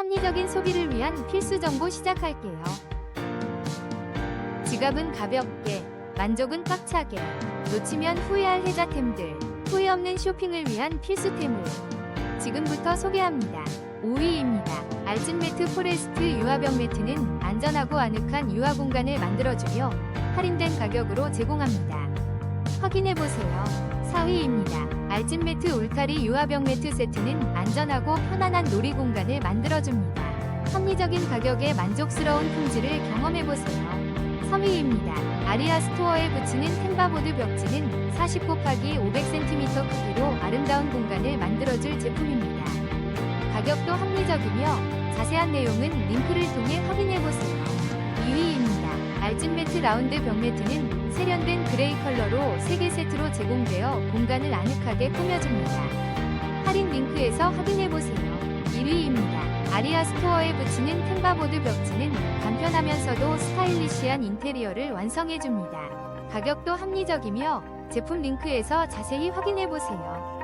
합리적인 소비를 위한 필수 정보 시작할게요. 지갑은 가볍게, 만족은 꽉차게, 놓치면 후회할 혜자템들, 후회 없는 쇼핑을 위한 필수템을 지금부터 소개합니다. 5위입니다. 알진 매트 포레스트 유화병 매트는 안전하고 아늑한 유화 공간을 만들어주며 할인된 가격으로 제공합니다. 확인해보세요. 4위입니다. 알진 매트 울타리 유화병 매트 세트는 안전하고 편안한 놀이 공간을 만들어줍니다. 합리적인 가격에 만족스러운 품질을 경험해보세요. 3위입니다. 아리아 스토어에 붙이는 템바보드 벽지는 40 곱하기 500cm 크기로 아름다운 공간을 만들어줄 제품입니다. 가격도 합리적이며 자세한 내용은 링크를 통해 확인해보세요. 2위입니다. 알진 매트 라운드 벽 매트는 세련된 그레이 컬러로 3개 세트로 제공되어 공간을 아늑하게 꾸며줍니다. 할인 링크에서 확인해보세요. 1위입니다. 아리아 스토어에 붙이는 템바보드 벽지는 간편하면서도 스타일리시한 인테리어를 완성해줍니다. 가격도 합리적이며 제품 링크에서 자세히 확인해보세요.